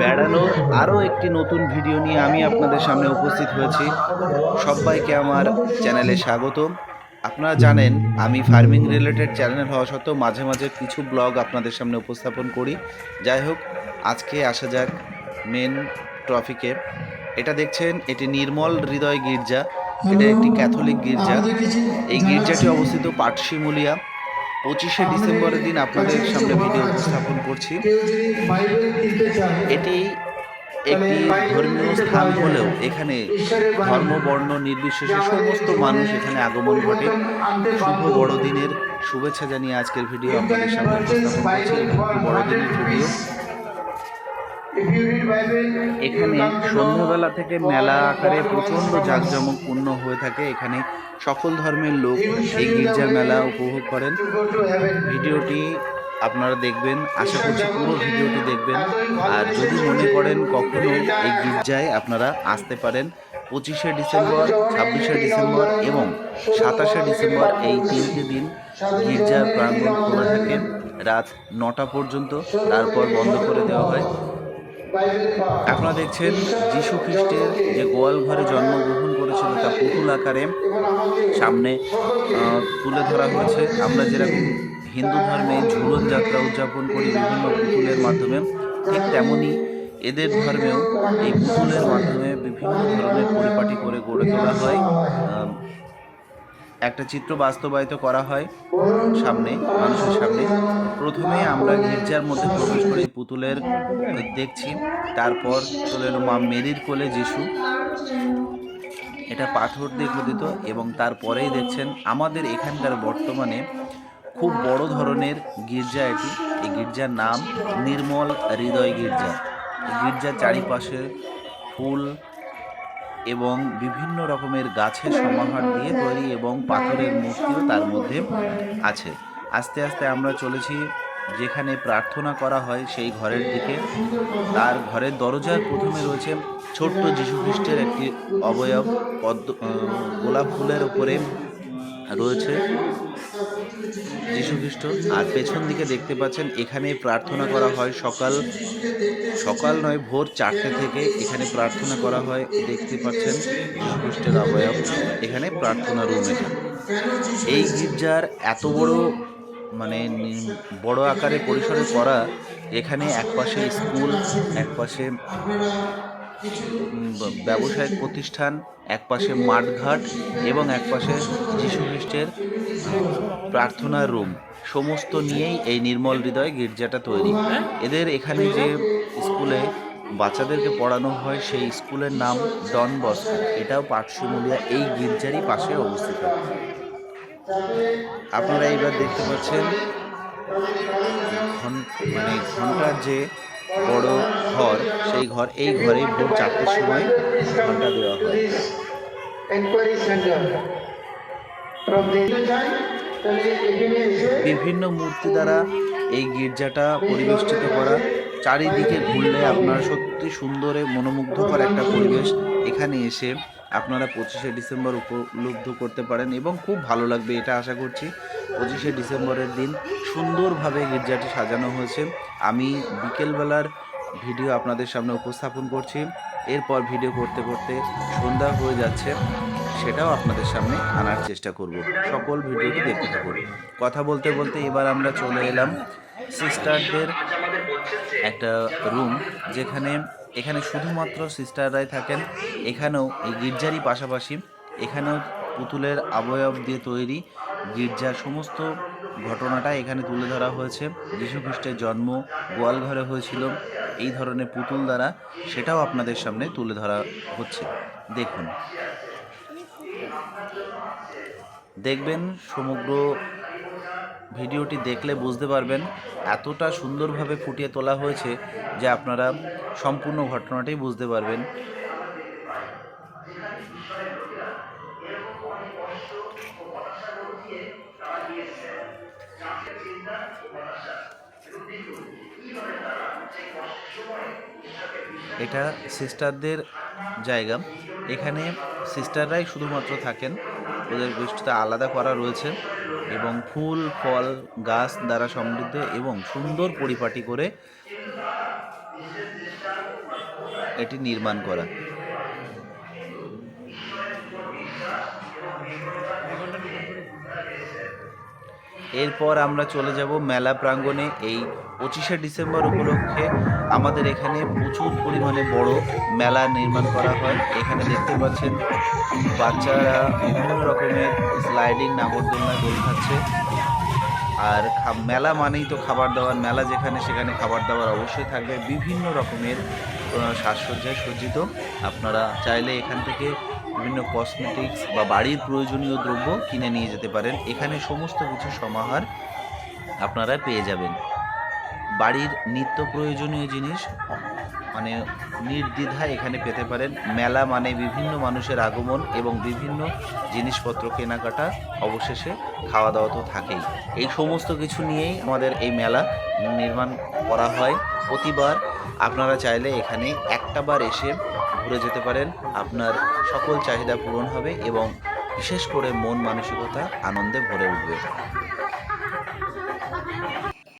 বেড়ানোর আরও একটি নতুন ভিডিও নিয়ে আমি আপনাদের সামনে উপস্থিত হয়েছি। সবাইকে আমার চ্যানেলে স্বাগত। আপনারা জানেন, আমি ফার্মিং রিলেটেড চ্যানেল হওয়া সত্ত্বেও মাঝে মাঝে কিছু ব্লগ আপনাদের সামনে উপস্থাপন করি। যাই হোক, আজকে আসা যাক মেন ট্রফিকে এটা দেখছেন, এটি নির্মল হৃদয় গির্জা। এটা একটি ক্যাথলিক গির্জা। এই গির্জাটি অবস্থিত পাটশিমুলিয়া। পঁচিশে ডিসেম্বরের দিন আপনাদের সামনে ভিডিও উপস্থাপন করছি। এটি একটি ধর্মীয় স্থান হলেও এখানে ধর্ম বর্ণ নির্বিশেষে সমস্ত মানুষ এখানে আগমন ঘটে। শুভ বড়দিনের শুভেচ্ছা জানিয়ে আজকের ভিডিও আপনাদের সামনে উপস্থাপন করছি। বড়দিনের ভিডিও এখানে সন্ধ্যাবেলা থেকে মেলা আকারে প্রচণ্ড জাঁকজমকপূর্ণ হয়ে থাকে। এখানে সকল ধর্মের লোক এই গির্জার মেলা উপভোগ করেন। ভিডিওটি আপনারা দেখবেন, আশা করছি পুরো ভিডিওটি দেখবেন। আর যদি মনে করেন কখনো এই গির্জায় আপনারা আসতে পারেন, পঁচিশে ডিসেম্বর, ছাব্বিশে ডিসেম্বর এবং সাতাশে ডিসেম্বর এই তিনটি দিন গির্জার প্রাঙ্গণ খোলা থাকে। রাত নটা পর্যন্ত, তারপর বন্ধ করে দেওয়া হয়। আপনারা দেখছেন যীশু খ্রিস্টের যে গোয়াল ঘরে জন্মগ্রহণ করেছিল তা পুতুল আকারে সামনে তুলে ধরা হয়েছে। আমরা যেরকম হিন্দু ধর্মে ঝুলন যাত্রা উদযাপন করি বিভিন্ন পুতুলের মাধ্যমে, ঠিক তেমনই এদের ধর্মেও এই পুতুলের মাধ্যমে বিভিন্ন ধরনের পরিপাটি করে গড়ে তোলা হয়। একটা চিত্র বাস্তবায়িত করা হয় সামনে, মানুষের সামনে। প্রথমে আমরা গির্জার মধ্যে প্রবেশ করে, পুতুলের দেখছি। তারপর চলে এলো মা মেরির কোলে যিশু। এটা পাথর দিয়ে খোদিত এবং তারপরেই দেখছেন আমাদের এখানকার বর্তমানে খুব বড় ধরনের গির্জা এটি। এই গির্জার নাম নির্মল হৃদয় গির্জা। গির্জার চারিপাশে ফুল এবং বিভিন্ন রকমের গাছের সমাহার দিয়ে তৈরি এবং পাথরের মূর্তিও তার মধ্যে আছে। আস্তে আস্তে আমরা চলেছি যেখানে প্রার্থনা করা হয় সেই ঘরের দিকে। তার ঘরের দরজার প্রথমে রয়েছে ছোট্ট যীশুখ্রিস্টের একটি অবয়ব পদ্ম গোলাপ ফুলের ওপরে রয়েছে যীশুখ্রিস্ট। আর পেছন দিকে দেখতে পাচ্ছেন, এখানে প্রার্থনা করা হয় সকাল সকাল নয়, ভোর চারটে থেকে এখানে প্রার্থনা করা হয়। দেখতে পাচ্ছেন যীশুখ্রিস্টের অবয়ব এখানে প্রার্থনা রুম এটা। এই গির্জার এত বড় মানে বড় আকারে পরিসরে করা, এখানে একপাশে স্কুল, একপাশে ব্যবসায়িক প্রতিষ্ঠান, একপাশে মাঠঘাট এবং একপাশে যীশুখ্রিস্টের প্রার্থনার রুম। সমস্ত নিয়েই এই নির্মল হৃদয় গির্জাটা তৈরি। এদের এখানে যে স্কুলে বাচ্চাদেরকে পড়ানো হয়, সেই স্কুলের নাম ডন বস্কো। এটাও পাটশিমুলিয়া এই গির্জারই পাশে অবস্থিত। আপনারা এইবার দেখতে পাচ্ছেন মানে ঘণ্টার যে বড় ঘর সেই ঘর এই ঘরে ভোর চারটের সময় ঘণ্টা দেওয়া হয়। বিভিন্ন মূর্তি দ্বারা এই গির্জাটা পরিবেষ্টিত করা চারিদিকে ঘুরলে আপনার সত্যি সুন্দরে মনোমুগ্ধকর একটা পরিবেশ এখানে এসে আপনারা পঁচিশে ডিসেম্বর উপলব্ধ করতে পারেন এবং খুব ভালো লাগবে এটা আশা করছি। পঁচিশে ডিসেম্বরের দিন সুন্দরভাবে গির্জাটি সাজানো হয়েছে। আমি বিকেলবেলার ভিডিও আপনাদের সামনে উপস্থাপন করছি। এরপর ভিডিও করতে করতে সন্ধ্যা হয়ে যাচ্ছে। সেটাও আপনাদের সামনে আনার চেষ্টা করব। সকল ভিডিওটি দেখতে থাকুন। কথা বলতে বলতে এবার আমরা চলে এলাম সিস্টারদের একটা রুম, যেখানে, এখানে শুধুমাত্র সিস্টাররাই থাকেন। এখানেও এই গির্জারই পাশাপাশি এখানেও পুতুলের অবয়ব দিয়ে তৈরি। গির্জার সমস্ত ঘটনাটা এখানে তুলে ধরা হয়েছে, যীশুখ্রিস্টের জন্ম গোয়ালঘরে হয়েছিল, এই ধরনের পুতুল দ্বারা সেটাও আপনাদের সামনে তুলে ধরা হচ্ছে। দেখুন। দেখবেন, সমগ্র ভিডিওটি দেখলে বুঝতে পারবেন এতটা সুন্দরভাবে ফুটিয়ে তোলা হয়েছে যে আপনারা সম্পূর্ণ ঘটনাটাই বুঝতে পারবেন। এটা সিস্টারদের জায়গা। এখানে সিস্টাররাই শুধুমাত্র থাকেন। ওদের গোষ্ঠীতে আলাদা করা রয়েছে এবং ফুল, ফল, গাছ দ্বারা সমৃদ্ধ এবং সুন্দর পরিপাটি করে এটি নির্মাণ করা। এরপর আমরা চলে যাব মেলা প্রাঙ্গণে। এই পঁচিশে ডিসেম্বর উপলক্ষে আমাদের এখানে প্রচুর পরিমাণে বড় মেলা নির্মাণ করা হয়। এখানে দেখতে পাচ্ছেন, বাচ্চারা বিভিন্ন রকমের স্লাইডিং নাগরদোলনা দোল খাচ্ছে। আর মেলা মানেই তো খাবার দাবার। মেলা যেখানে সেখানে খাবার দাবার অবশ্যই থাকবে। বিভিন্ন রকমের সাজসজ্জায় সজ্জিত। আপনারা চাইলে এখান থেকে বিভিন্ন কসমেটিক্স বা বাড়ির প্রয়োজনীয় দ্রব্য কিনে নিয়ে যেতে পারেন। এখানে সমস্ত কিছু সমাহার আপনারা পেয়ে যাবেন। বাড়ির নিত্য প্রয়োজনীয় জিনিস মানে নির্দ্বিধায় এখানে পেতে পারেন। মেলা মানে বিভিন্ন মানুষের আগমন এবং বিভিন্ন জিনিসপত্র কেনাকাটা অবশেষে খাওয়া দাওয়া তো থাকেই। এই সমস্ত কিছু নিয়েই আমাদের এই মেলা নির্মাণ করা হয় প্রতিবার। আপনারা চাইলে এখানে একটা বার এসে ঘুরে যেতে পারেন। আপনার সকল চাহিদা পূরণ হবে এবং বিশেষ করে মন মানসিকতা আনন্দে ভরে উঠবে।